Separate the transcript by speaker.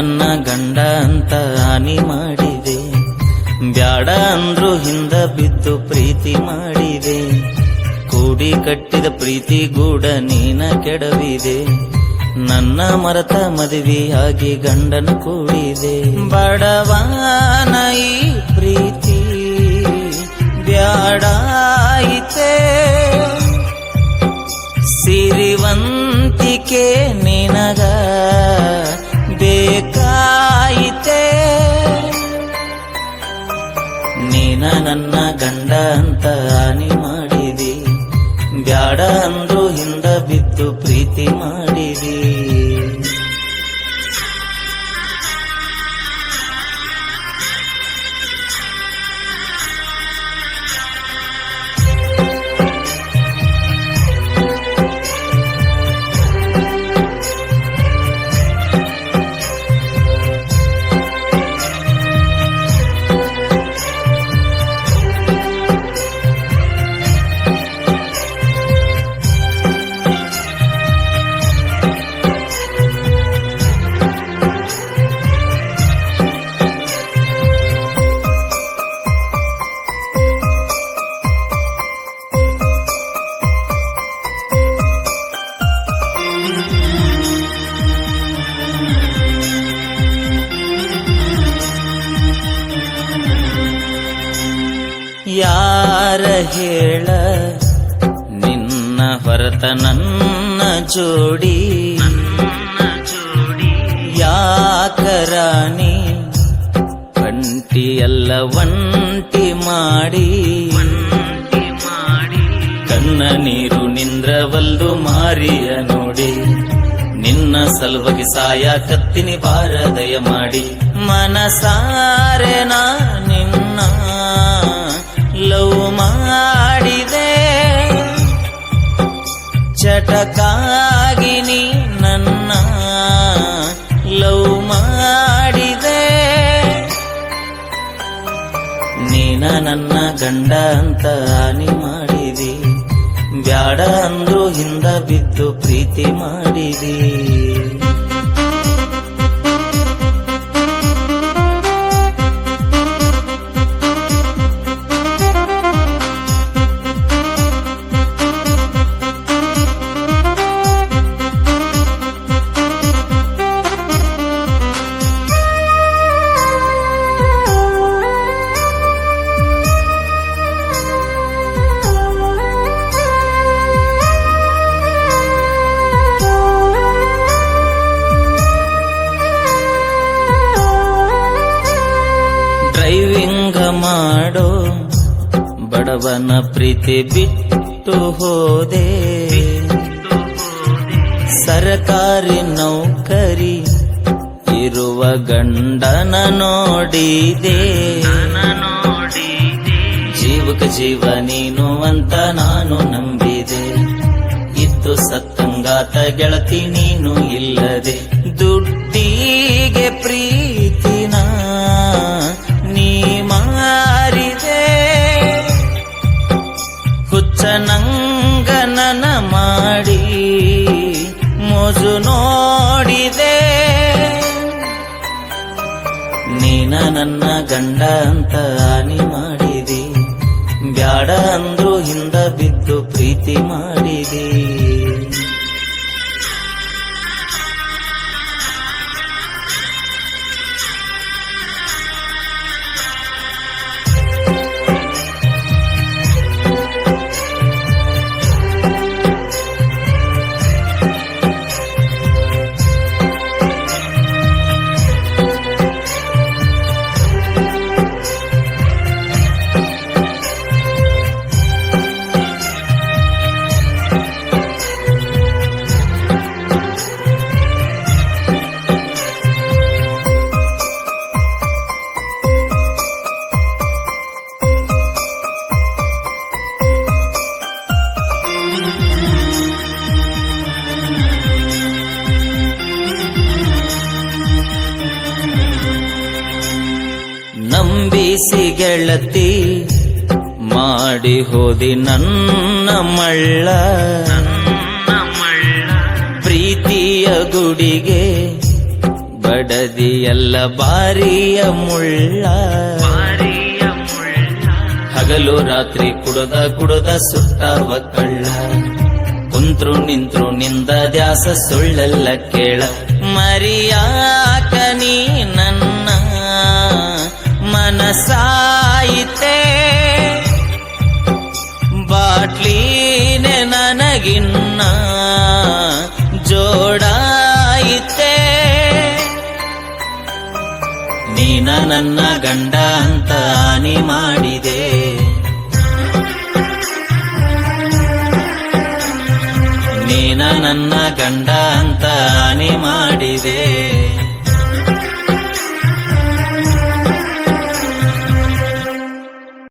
Speaker 1: ನೀನ ನನ್ನ ಗಂಡ ಅಂತ ಹಾನಿ ಮಾಡಿದೆ. ಬ್ಯಾಡ ಅಂದ್ರು ಹಿಂದ ಬಿದ್ದು ಪ್ರೀತಿ ಮಾಡಿದೆ. ಕೂಡಿ ಕಟ್ಟಿದ ಪ್ರೀತಿ ಗೂಡ ನೀನ ಕೆಡವಿದೆ. ನನ್ನ ಮರತ ಮದುವೆಯಾಗಿ ಗಂಡನ ಕೂಡಿದೆ. ಬಡವಾನ ಈ ಪ್ರೀತಿ ಬ್ಯಾಡಾಯಿತೆ ಸಿರಿವಂತಿಕೆ ನಿನಗ. ಬೇಕಾಯಿತೆ. ನೀನ ನನ್ನ ಗಂಡ ಅಂತ ಹಾನಿ ಮಾಡಿದಿ. ಬ್ಯಾಡ ಅಂದ್ರು ಹಿಂದ ಬಿದ್ದು ಪ್ರೀತಿ ಮಾಡಿದಿ. ಹೇಳ, ನಿನ್ನ ಹೊರತ ನನ್ನ ಜೋಡಿ. ಯಾಕರಾಣಿ ಎಲ್ಲ ಒಂಟಿ ಮಾಡಿ. ಕಣ್ಣ ನೀರು ನಿಂದ್ರವಲ್ದು ಮಾರಿಯ ನೋಡಿ. ನಿನ್ನ ಸಲುವಾಗಿ ಸಾಯ ಕತ್ತಿನಿ ಬಾರದಯ ಮಾಡಿ. ಮನಸಾರೆ ನಾ ನಿನ್ನ ಲವ್ ಚಟಕಾಗಿ ನೀ ನನ್ನ ಲವ್ ಮಾಡಿದೆ. ನೀನ ನನ್ನ ಗಂಡ ಅಂತ ಹಾನಿ ಮಾಡಿದಿ. ಬ್ಯಾಡ ಅಂದ್ರು ಹಿಂದ ಬಿದ್ದು ಪ್ರೀತಿ ಮಾಡಿದಿ. ಮಾಡೋ ಬಡವನ ಪ್ರೀತಿ ಬಿಟ್ಟು ಹೋದೆ. ಸರ್ಕಾರಿ ನೌಕರಿ ಇರುವ ಗಂಡನ ನೋಡಿದೆ. ಜೀವಕ ಜೀವ ನೀನು ಅಂತ ನಾನು ನಂಬಿದೆ. ಇದ್ದು ಸತ್ತಂಗಾತ ಗೆಳತಿ ನೀನು ಇಲ್ಲದೆ ದುಡ್ಡಿಗೆ ಪ್ರೀತಿನ ನಂಗನನ ಮಾಡಿ ಮೋಜು ನೋಡಿದೆ. ನೀನ ನನ್ನ ಗಂಡ ಅಂತ ಹಾನಿ ಮಾಡಿದಿ. ಬ್ಯಾಡ ಅಂದ್ರು ಹಿಂದ ಬಿದ್ದು ಪ್ರೀತಿ ಮಾಡಿದಿ. ನಂಬಿಸಿ ಗೆಳತಿ ಮಾಡಿ ಹೋದಿ ನನ್ನ ಮಳ್ಳ. ಪ್ರೀತಿಯ ಗುಡಿಗೆ ಬಡದಿ ಎಲ್ಲ ಬಾರಿಯ ಮುಳ್ಳ. ಹಗಲು ರಾತ್ರಿ ಕುಡದ ಕುಡದ ಕಳ್ಳ. ಕುಂತ್ರು ನಿಂತ್ರು ನಿಂದ ದ್ಯಾಸ ಸುಳ್ಳಲ್ಲ ಕೇಳ. ಮರಿಯಾಕ ಗಂಡ ಅಂತ ಹಾನಿ ಮಾಡಿದೆ. ನೀನ ನನ್ನ ಗಂಡ ಅಂತ ಹಾನಿ ಮಾಡಿ